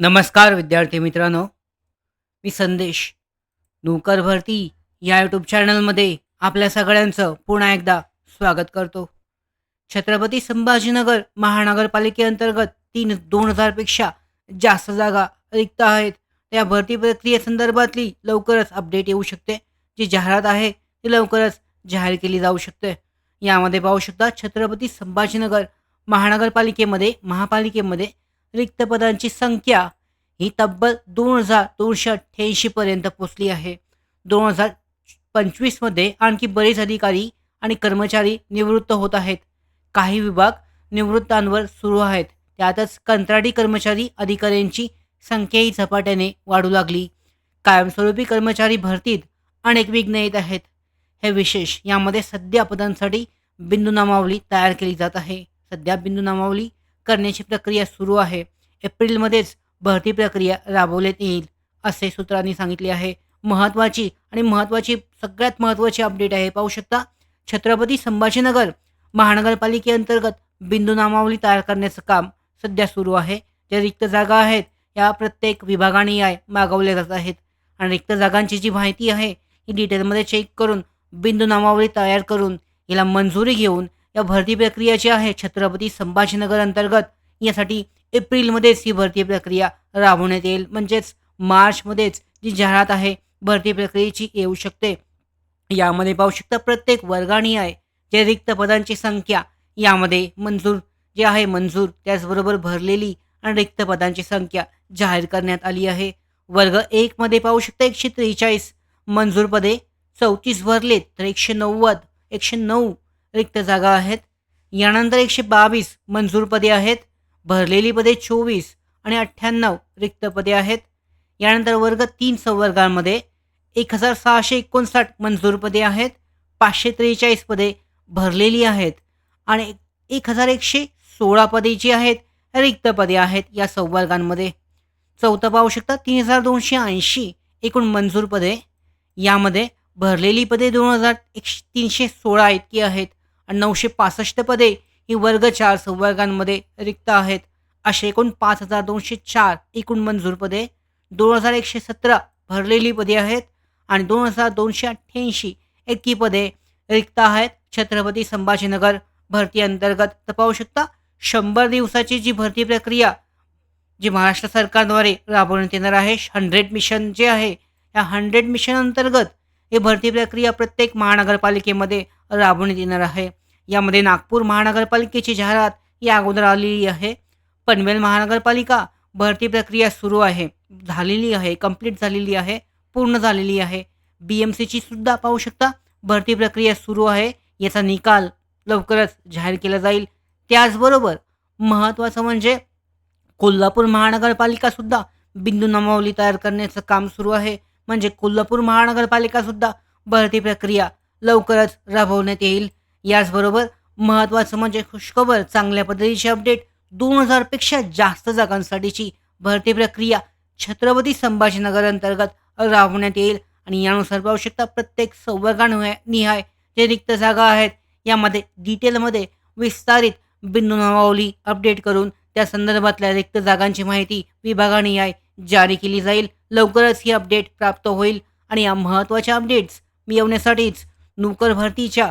नमस्कार विद्यार्थी मित्रांनो. मी संदेश. नोकर भरती या यूट्यूब चॅनलमध्ये आपल्या सगळ्यांचं पुन्हा एकदा स्वागत करतो. छत्रपती संभाजीनगर महानगरपालिकेअंतर्गत तीन दोन हजारपेक्षा जास्त जागा रिक्त आहेत. त्या भरती प्रक्रियेसंदर्भातली लवकरच अपडेट येऊ शकते. जी जाहिरात आहे ती लवकरच जाहीर केली जाऊ शकते. यामध्ये पाहू शकता छत्रपती संभाजीनगर महानगरपालिकेमध्ये महापालिकेमध्ये रिक्त पदांची संख्या ही तब्बल दोन हजार दोनशे अठ्ठ्याऐंशीपर्यंत पोचली आहे. दोन हजार पंचवीसमध्ये आणखी बरेच अधिकारी आणि कर्मचारी निवृत्त होत आहेत. काही विभाग निवृत्तांवर सुरू आहेत. त्यातच कंत्राटी कर्मचारी अधिकाऱ्यांची संख्याही झपाट्याने वाढू लागली. कायमस्वरूपी कर्मचारी भरतीत अनेक विघ्न येत आहेत. हे विशेष यामध्ये सध्या पदांसाठी बिंदू नामावली तयार केली जात आहे. सध्या बिंदू नामावली करण्याची प्रक्रिया सुरू आहे. एप्रिलमध्येच भरती प्रक्रिया राबवण्यात येईल असे सूत्रांनी सांगितले आहे. महत्त्वाची आणि महत्त्वाची सगळ्यात महत्त्वाची अपडेट आहे. पाहू शकता छत्रपती संभाजीनगर महानगरपालिकेअंतर्गत बिंदू नामावली तयार करण्याचं काम सध्या सुरू आहे. ज्या रिक्त जागा आहेत या प्रत्येक विभागाने या मागवल्या जात आहेत. आणि रिक्त जागांची जी माहिती आहे ही डिटेलमध्ये चेक करून बिंदू नामावली तयार करून हिला मंजुरी घेऊन या भरती प्रक्रिया जी आहे छत्रपती संभाजीनगर अंतर्गत यासाठी एप्रिलमध्येच ही भरती प्रक्रिया राबवण्यात येईल. म्हणजेच मार्चमध्येच जी जाहिरात आहे भरती प्रक्रियेची येऊ शकते. यामध्ये पाहू शकता प्रत्येक वर्गाने आहे जे रिक्त पदांची संख्या यामध्ये मंजूर जे आहे मंजूर त्याचबरोबर भरलेली आणि रिक्त पदांची संख्या जाहीर करण्यात आली आहे. वर्ग एकमध्ये पाहू शकता एकशे त्रेचाळीस मंजूर पदे चौतीस भरलेत तर एकशे नव्वद एकशे नऊ रिक्त जागा आहेत. यानंतर एकशे बावीस मंजूर पदे आहेत. भरलेली पदे चोवीस आणि अठ्ठ्याण्णव रिक्त पदे आहेत. यानंतर वर्ग तीन संवर्गांमध्ये एक हजार सहाशे एकोणसाठ मंजूर पदे आहेत. पाचशे त्रेचाळीस पदे भरलेली आहेत आणि एक हजार एकशे सोळा पदे जी आहेत रिक्त पदे आहेत या संवर्गांमध्ये. चौथं पाहू शकता तीन हजार दोनशे ऐंशी एकूण मंजूर पदे. यामध्ये भरलेली पदे दोन हजार एकशे तीनशे सोळा इतकी आहेत. आणि नऊशे पासष्ट पदे ही वर्ग चार संवर्गांमध्ये रिक्त आहेत. असे एकूण पाच हजार दोनशे चार एकूण मंजूर पदे दोन हजार एकशे सतरा भरलेली पदे आहेत आणि दोन हजार दोनशे अठ्ठ्याऐंशी इतकी पदे रिक्त आहेत. छत्रपती संभाजीनगर भरती अंतर्गत तर पाहू शकता शंभर दिवसाची जी भरती प्रक्रिया जी महाराष्ट्र सरकारद्वारे राबवण्यात येणार आहे हंड्रेड मिशन जे आहे या हंड्रेड मिशन अंतर्गत ही भरती प्रक्रिया प्रत्येक महानगरपालिकेमध्ये राबवण्यात येणार आहे. यामध्ये नागपूर महानगरपालिकेची जाहिरात या अगोदर आलेली आहे. पनवेल महानगरपालिका भरती प्रक्रिया सुरू आहे. झालेली आहे कंप्लीट झालेली आहे पूर्ण झालेली आहे. बी एम सीची सुद्धा पाहू शकता भरती प्रक्रिया सुरू आहे. याचा निकाल लवकरच जाहीर केला जाईल. त्याचबरोबर महत्त्वाचं म्हणजे कोल्हापूर महानगरपालिकासुद्धा बिंदू नमावली तयार करण्याचं काम सुरू आहे. म्हणजे कोल्हापूर महानगरपालिकासुद्धा भरती प्रक्रिया लवकरच राबवण्यात येईल. याचबरोबर महत्त्वाचं म्हणजे खुशखबर चांगल्या पद्धतीची अपडेट दोन हजारपेक्षा जास्त जागांसाठीची भरती प्रक्रिया छत्रपती संभाजीनगर अंतर्गत राबवण्यात येईल. आणि यानुसार पाहू शकता प्रत्येक संवर्गानुय निहाय जे रिक्त जागा आहेत यामध्ये डिटेलमध्ये विस्तारित बिंदू नामावली अपडेट करून त्या संदर्भातल्या रिक्त जागांची माहिती विभागानिहाय जारी केली जाईल. लवकरच ही अपडेट प्राप्त होईल. आणि या महत्त्वाच्या अपडेट्स मिळवण्यासाठीच नोकर भरतीच्या